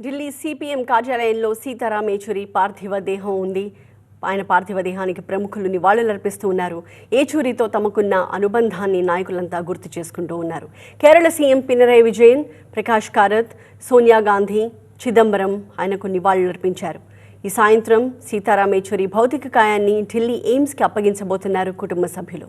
Delhi CPM కార్యాలయంలో సీతారాం ఏచూరి పార్థివ దేహం ఉంది. ఆయన పార్థివ దేహానికి ప్రముఖులు నివాళులర్పిస్తూ ఉన్నారు. ఏచూరితో తమకున్న అనుబంధాన్ని నాయకులంతా గుర్తు చేసుకుంటూ ఉన్నారు. కేరళ సీఎం పినరయ్ విజయన్ ప్రకాష్ కారత్ సోనియా గాంధీ చిదంబరం ఆయనకు నివాళులర్పించారు. ఈ సాయంత్రం సీతారాం ఏచూరి భౌతిక కాయాన్ని ఢిల్లీ ఎయిమ్స్కి అప్పగించబోతున్నారు కుటుంబ సభ్యులు.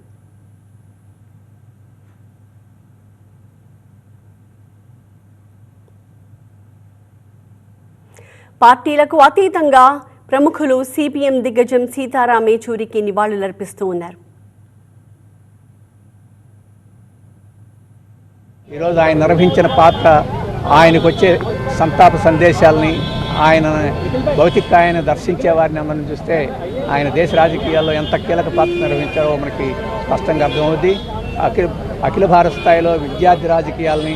పార్టీలకు అతీతంగా ప్రముఖులు సిపిఎం దిగ్గజం సీతారాం యేచూరికి నివాళులర్పిస్తూ ఉన్నారు. ఈరోజు ఆయన నిర్వహించిన పాత్ర ఆయనకు వచ్చే సంతాప సందేశాలని ఆయన భౌతిక ఆయన దర్శించే వారిని మనం చూస్తే ఆయన దేశ రాజకీయాల్లో ఎంత కీలక పాత్ర నిర్వహించారో మనకి స్పష్టంగా అర్థమవుద్ది. అఖిల అఖిల భారత స్థాయిలో విద్యార్థి రాజకీయాలని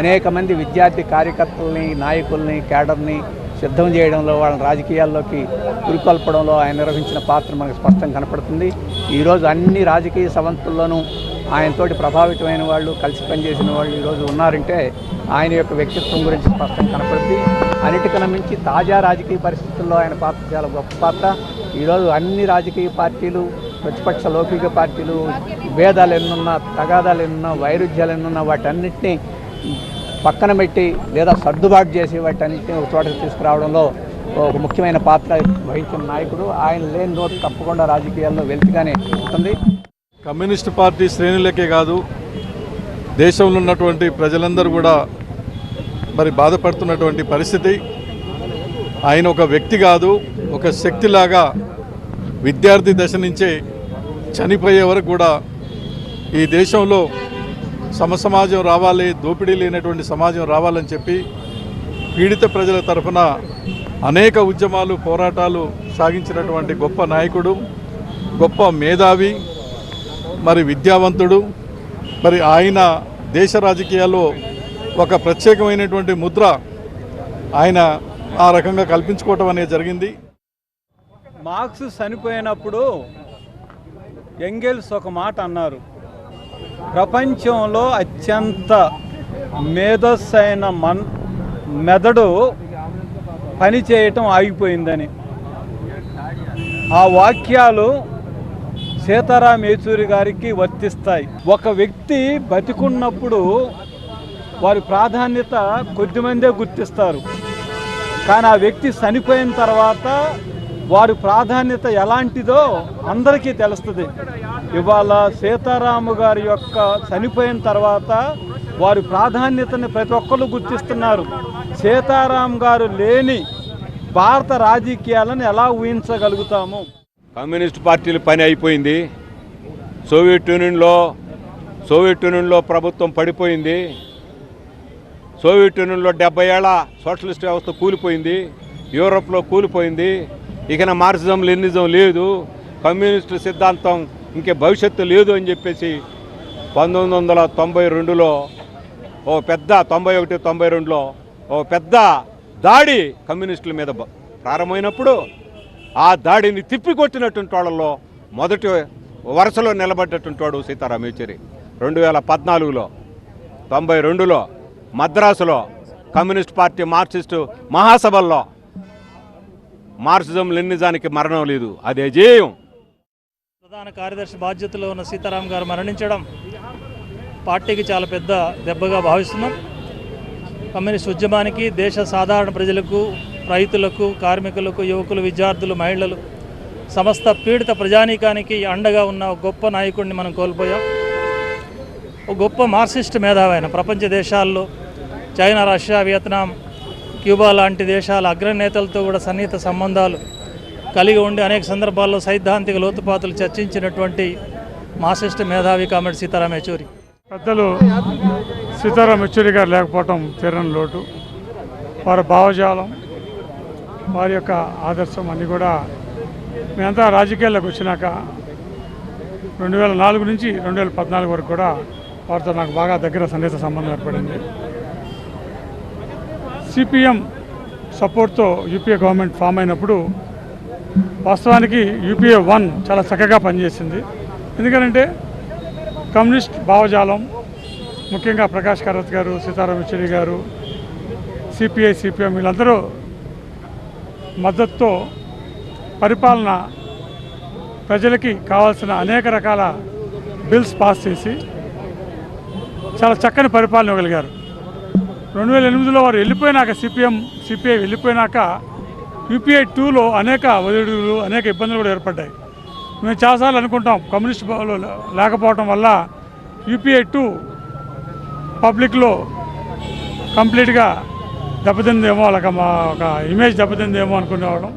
అనేక మంది విద్యార్థి కార్యకర్తల్ని నాయకుల్ని కేడర్ని సిద్ధం చేయడంలో వాళ్ళని రాజకీయాల్లోకి పురికొల్పడంలో ఆయన నిర్వహించిన పాత్ర మనకు స్పష్టంగా కనపడుతుంది. ఈరోజు అన్ని రాజకీయ సవంతుల్లోనూ ఆయనతోటి ప్రభావితమైన వాళ్ళు కలిసి పనిచేసిన వాళ్ళు ఈరోజు ఉన్నారంటే ఆయన యొక్క వ్యక్తిత్వం గురించి స్పష్టంగా కనపడుతుంది. అన్నిటికన్నా మించి తాజా రాజకీయ పరిస్థితుల్లో ఆయన పాత్ర చాలా గొప్ప పాత్ర. ఈరోజు అన్ని రాజకీయ పార్టీలు ప్రతిపక్ష లౌకిక పార్టీలు భేదాలు ఎన్నున్నా తగాదాలు ఎన్నున్నా వైరుధ్యాలు ఎన్నున్నా వాటన్నిటినీ పక్కన పెట్టి లేదా సర్దుబాటు చేసి వాటన్నింటినీ ఒక చోటకి తీసుకురావడంలో ఒక ముఖ్యమైన పాత్ర వహించిన నాయకుడు. ఆయన లేని రోజు తప్పకుండా రాజకీయాల్లో వెళ్తిగానే ఉంటుంది. కమ్యూనిస్ట్ పార్టీ శ్రేణులకే కాదు దేశంలో ఉన్నటువంటి ప్రజలందరూ కూడా మరి బాధపడుతున్నటువంటి పరిస్థితి. ఆయన ఒక వ్యక్తి కాదు ఒక శక్తిలాగా విద్యార్థి దశ నుంచే చనిపోయే వరకు కూడా ఈ దేశంలో సమసమాజం రావాలి దోపిడీ లేనటువంటి సమాజం రావాలని చెప్పి పీడిత ప్రజల తరఫున అనేక ఉద్యమాలు పోరాటాలు సాగించినటువంటి గొప్ప నాయకుడు గొప్ప మేధావి మరి విద్యావంతుడు మరి ఆయన దేశ రాజకీయాల్లో ఒక ప్రత్యేకమైనటువంటి ముద్ర ఆయన ఆ రకంగా కల్పించుకోవటం అనేది జరిగింది. మార్క్స్ చనిపోయినప్పుడు ఎంగెల్స్ ఒక మాట అన్నారు. ప్రపంచంలో అత్యంత మేధస్సైన మన్ మెదడు పని చేయటం ఆగిపోయిందని. ఆ వాక్యాలు సీతారాం యేచూరి గారికి వర్తిస్తాయి. ఒక వ్యక్తి బతికున్నప్పుడు వారి ప్రాధాన్యత కొద్దిమందే గుర్తిస్తారు. కానీ ఆ వ్యక్తి చనిపోయిన తర్వాత వారి ప్రాధాన్యత ఎలాంటిదో అందరికీ తెలుస్తుంది. ఇవాళ సీతారాము గారి యొక్క చనిపోయిన తర్వాత వారి ప్రాధాన్యతని ప్రతి ఒక్కరు గుర్తిస్తున్నారు. సీతారాం గారు లేని భారత రాజకీయాలను ఎలా ఊహించగలుగుతాము? కమ్యూనిస్ట్ పార్టీల పని అయిపోయింది. సోవియట్ యూనియన్లో సోవియట్ యూనియన్లో ప్రభుత్వం పడిపోయింది. సోవియట్ యూనియన్లో డెబ్బై ఏళ్ళ సోషలిస్ట్ వ్యవస్థ కూలిపోయింది. యూరోప్లో కూలిపోయింది. ఇకన మార్క్సిజం లెనిజం లేదు. కమ్యూనిస్ట్ సిద్ధాంతం ఇంకే భవిష్యత్తు లేదు అని చెప్పేసి పంతొమ్మిది వందల తొంభై రెండులో ఓ పెద్ద తొంభై ఒకటి తొంభై రెండులో ఓ పెద్ద దాడి కమ్యూనిస్టుల మీద ప్రారంభమైనప్పుడు ఆ దాడిని తిప్పికొట్టినటువంటి వాళ్ళలో మొదటి వరుసలో నిలబడ్డటువంటి వాడు సీతారాం యేచూరి. రెండు వేల పద్నాలుగులో తొంభై రెండులో మద్రాసులో కమ్యూనిస్ట్ పార్టీ మార్క్సిస్టు మహాసభల్లో మార్క్సిజం లెనిజానికి మరణం లేదు. అదే జేయం. ప్రధాన కార్యదర్శి బాధ్యతలో ఉన్న సీతారాం గారు మరణించడం పార్టీకి చాలా పెద్ద దెబ్బగా భావిస్తున్నాం. కమ్యూనిస్ట్ ఉద్యమానికి దేశ సాధారణ ప్రజలకు రైతులకు కార్మికులకు యువకులు విద్యార్థులు మహిళలు సమస్త పీడిత ప్రజానీకానికి అండగా ఉన్న గొప్ప నాయకుడిని మనం కోల్పోయాం. ఒక గొప్ప మార్క్సిస్ట్ మేధావి ఆయన ప్రపంచ దేశాల్లో చైనా రష్యా వియత్నాం క్యూబా లాంటి దేశాల అగ్రనేతలతో కూడా సన్నిహిత సంబంధాలు కలిగి ఉండి అనేక సందర్భాల్లో సైద్ధాంతిక లోతుపాతులు చర్చించినటువంటి మాసిస్ట్ మేధావి కామెడ్ సీతారాం యచూరి. పెద్దలు సీతారాం యచూరి గారు లేకపోవటం తీరని లోటు. వారి భావజాలం వారి యొక్క ఆదర్శం అన్నీ కూడా మేమంతా రాజకీయాల్లోకి వచ్చినాక రెండు వేల నాలుగు నుంచి రెండు వేల పద్నాలుగు వరకు కూడా వారితో నాకు బాగా దగ్గర సన్నిహిత సంబంధం ఏర్పడింది. సిపిఎం సపోర్ట్తో యూపీఏ గవర్నమెంట్ ఫామ్ అయినప్పుడు వాస్తవానికి యూపీఏ వన్ చాలా చక్కగా పనిచేసింది. ఎందుకంటే కమ్యూనిస్ట్ భావజాలం ముఖ్యంగా ప్రకాష్ కరత్ గారు సీతారాం యెచూరి గారు సిపిఐ సిపిఎం వీళ్ళందరూ మద్దతుతో పరిపాలన ప్రజలకి కావాల్సిన అనేక రకాల బిల్స్ పాస్ చేసి చాలా చక్కని పరిపాలన ఇవ్వగలిగారు. రెండు వేల ఎనిమిదిలో వారు వెళ్ళిపోయినాక సిపిఎం సిపిఐ వెళ్ళిపోయినాక యూపీఐ టూలో అనేక ఒదిడుగులు అనేక ఇబ్బందులు కూడా ఏర్పడ్డాయి. మేము చాలాసార్లు అనుకుంటాం కమ్యూనిస్ట్ లేకపోవటం లేకపోవడం వల్ల యూపీఐ టూ పబ్లిక్లో కంప్లీట్గా దెబ్బతిందేమో అలాగ మా ఒక ఇమేజ్ దెబ్బతిందేమో అనుకునేవాళ్ళం.